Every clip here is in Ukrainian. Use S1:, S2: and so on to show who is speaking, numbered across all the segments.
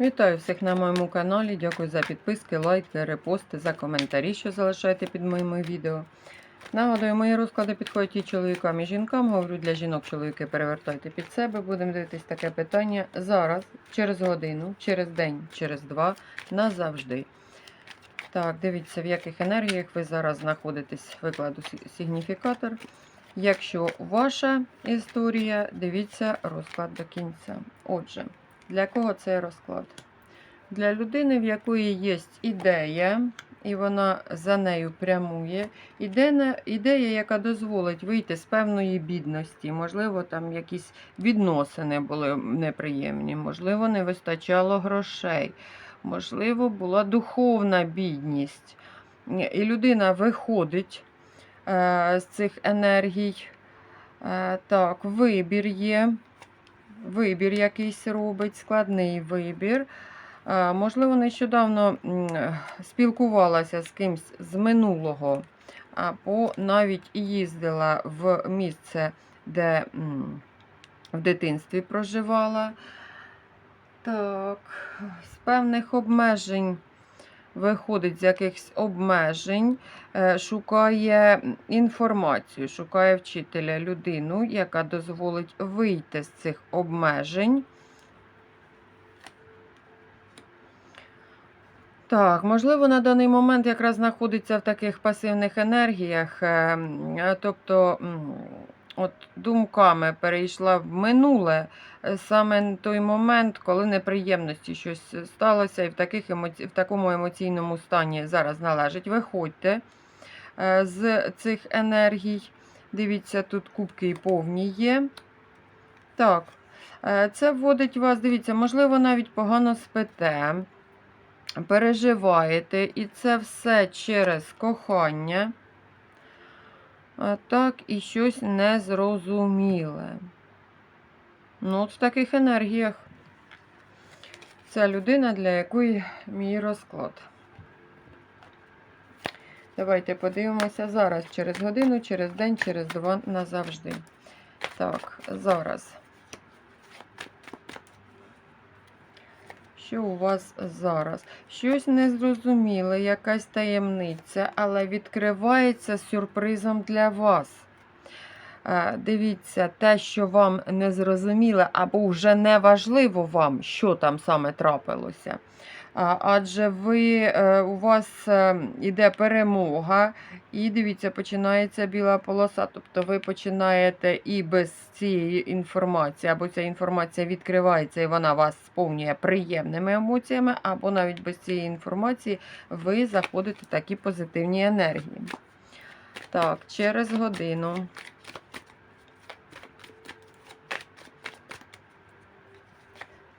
S1: Вітаю всіх на моєму каналі. Дякую за підписки, лайки, репости, за коментарі, що залишаєте під моїми відео. Нагадую, мої розклади підходять і чоловікам, і жінкам. Говорю для жінок, чоловіки перевертайте під себе. Будемо дивитись таке питання зараз, через годину, через день, через два, назавжди. Так, дивіться, в яких енергіях ви зараз знаходитесь. Викладу сигніфікатор. Якщо ваша історія, дивіться розклад до кінця. Отже. Для кого цей розклад? Для людини, в якої є ідея, і вона за нею прямує. Ідея, яка дозволить вийти з певної бідності. Можливо, там якісь відносини були неприємні, можливо, не вистачало грошей, можливо, була духовна бідність. І людина виходить е, з цих енергій. Е, так, вибір є вибір якийсь робить, складний вибір. Можливо, нещодавно спілкувалася з кимсь з минулого, або навіть їздила в місце, де в дитинстві проживала. Так, з певних обмежень виходить з якихось обмежень, е, шукає інформацію, шукає вчителя, людину, яка дозволить вийти з цих обмежень. Так, можливо, на даний момент якраз знаходиться в таких пасивних енергіях, е, м, е, тобто от думками перейшла в минуле е, саме той момент, коли неприємності щось сталося, і в, таких емоці... в такому емоційному стані зараз належить. Виходьте е, з цих енергій. Дивіться, тут кубки і повні є. Так, е, це вводить вас, дивіться, можливо, навіть погано спите переживаєте, і це все через кохання. А так і щось незрозуміле. Ну, от в таких енергіях ця людина, для якої мій розклад. Давайте подивимося зараз через годину, через день, через два назавжди. Так, зараз. Що у вас зараз? Щось незрозуміле, якась таємниця, але відкривається сюрпризом для вас. Е, Дивіться, те, що вам не зрозуміло, або вже не важливо вам, що там саме трапилося. Адже ви, е, у вас е, іде перемога, і дивіться, починається біла полоса. Тобто ви починаєте і без цієї інформації, або ця інформація відкривається і вона вас сповнює приємними емоціями, або навіть без цієї інформації ви заходите в такі позитивні енергії. Так, через годину.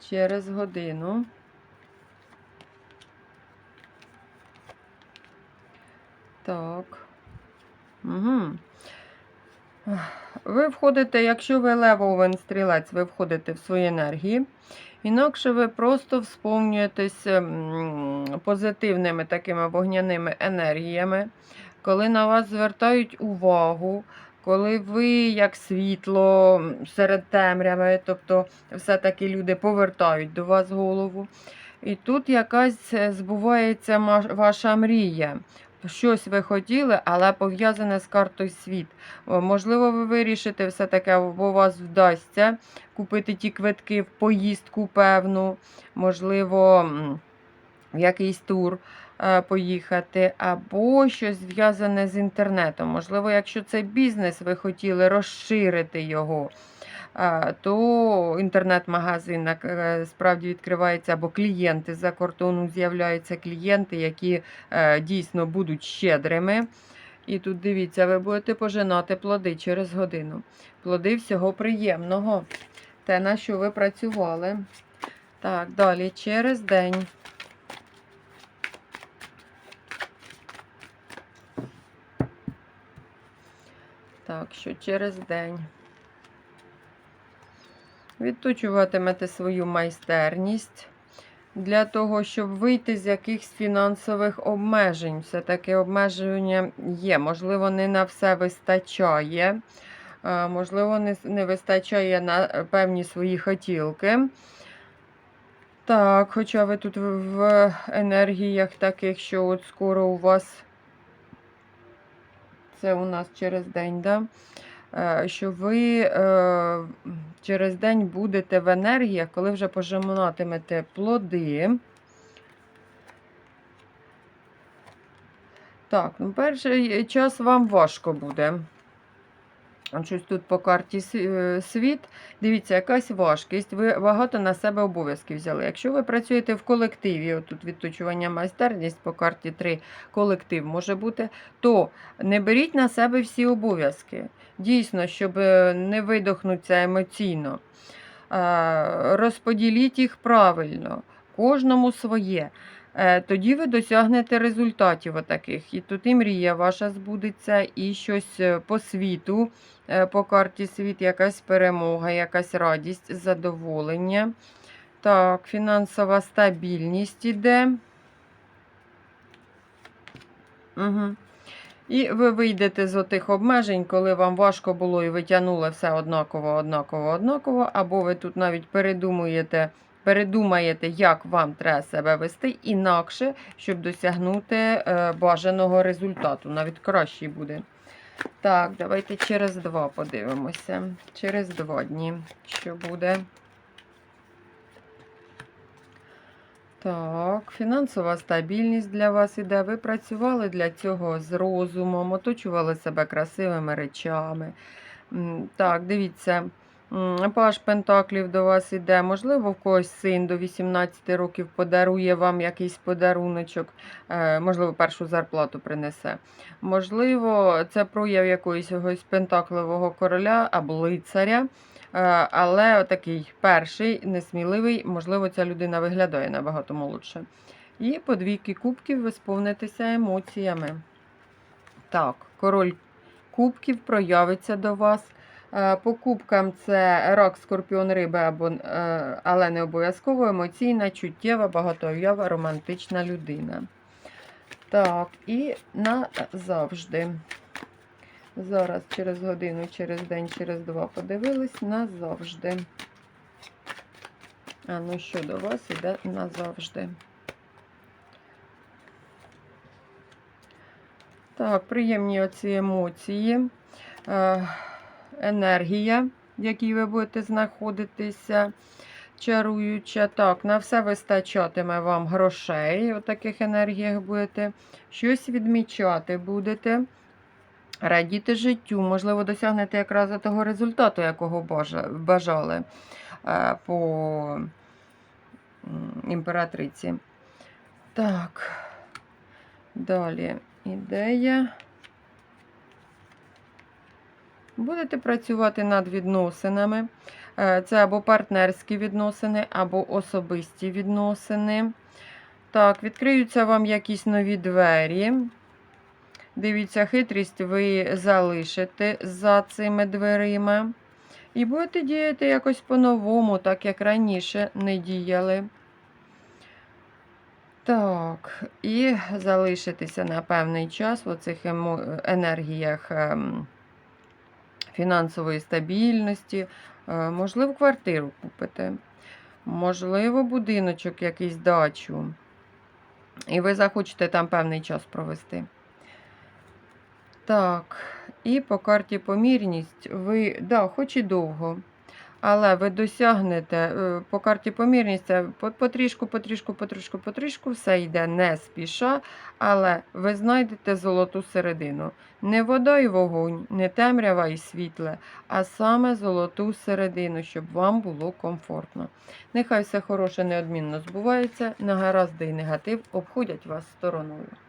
S1: Через годину. Так. Угу. Ви входите, якщо ви левовий стрілець, ви входите в свої енергії. Інакше ви просто всповнюєтесь позитивними такими вогняними енергіями, коли на вас звертають увагу, коли ви як світло серед темряви, тобто все-таки люди повертають до вас голову. І тут якась е, збувається ваша мрія. Щось ви хотіли, але пов'язане з картою світ. Можливо, ви вирішите все-таки, або у вас вдасться купити ті квитки в поїздку певну, можливо, в якийсь тур е, поїхати, або щось зв'язане з інтернетом. Можливо, якщо це бізнес, ви хотіли розширити його. То інтернет-магазин е, справді відкривається, або клієнти за кордону з'являються клієнти, які е, дійсно будуть щедрими. І тут дивіться, ви будете пожинати плоди через годину. Плоди всього приємного. Те, на що ви працювали. Так, далі через день. Так, що через день. Відточуватимете свою майстерність для того, щоб вийти з якихось фінансових обмежень. Все-таки обмеження є. Можливо, не на все вистачає. Е, Можливо, не, вистачає на певні свої хотілки. Так, хоча ви тут в енергіях таких, що от скоро у вас це у нас через день, да? Е, що ви е, через день будете в енергіях, коли вже пожиматимете плоди. Так, ну перший час вам важко буде. Щось тут по карті е, світ. Дивіться, якась важкість. Ви багато на себе обов'язків взяли. Якщо ви працюєте в колективі, отут відточування майстерність по карті 3 колектив може бути, то не беріть на себе всі обов'язки. Дійсно, щоб е, не видохнутися емоційно. Розподіліть їх правильно, кожному своє. Е, Тоді ви досягнете результатів отаких. І тут і мрія ваша збудеться, і щось е, по світу, е, по карті світ, якась перемога, якась радість, задоволення. Так, фінансова стабільність іде. Угу. І ви вийдете з отих обмежень, коли вам важко було і ви тягнули все однаково, однаково, однаково, або ви тут навіть передумуєте, передумаєте, як вам треба себе вести інакше, щоб досягнути е, бажаного результату. Навіть кращий буде. Так, давайте через два подивимося. Через два дні, що буде. Так, фінансова стабільність для вас іде. Ви працювали для цього з розумом, оточували себе красивими речами. Так, дивіться, паш Пентаклів до вас іде. Можливо, в когось син до 18 років подарує вам якийсь подаруночок, е, можливо, першу зарплату принесе. Можливо, це прояв якогось пентакливого короля або лицаря. Е, Але такий перший, несміливий, можливо, ця людина виглядає набагато молодше. І по двійки кубків ви сповнитеся емоціями. Так, король кубків проявиться до вас. Е, По кубкам це рак, скорпіон, риби, або, е, але не обов'язково емоційна, чуттєва, багатоява, романтична людина. Так, і назавжди. Зараз через годину, через день, через два подивились назавжди. А ну що до вас іде назавжди. Так, приємні оці емоції, е, енергія, в якій ви будете знаходитися, чаруюча. Так, на все вистачатиме вам грошей, у таких енергіях будете. Щось відмічати будете. Радіти життю, можливо, досягнете якраз того результату, якого бажали е, по імператриці. Так, далі ідея. Будете працювати над відносинами. Е, Це або партнерські відносини, або особисті відносини. Так, відкриються вам якісь нові двері. Дивіться, хитрість ви залишите за цими дверима. І будете діяти якось по-новому, так як раніше не діяли. Так, і залишитися на певний час в оцих енергіях ем, фінансової стабільності. Е, Можливо, квартиру купите, можливо, будиночок, якийсь дачу. І ви захочете там певний час провести. Так, і по карті помірність ви, да, хоч і довго, але ви досягнете е, по карті помірність, потрішку, потрішку, потрішку, потрішку, все йде не спіша, але ви знайдете золоту середину. Не вода і вогонь, не темрява і світле, а саме золоту середину, щоб вам було комфортно. Нехай все хороше неодмінно збувається, негаразди і негатив обходять вас стороною.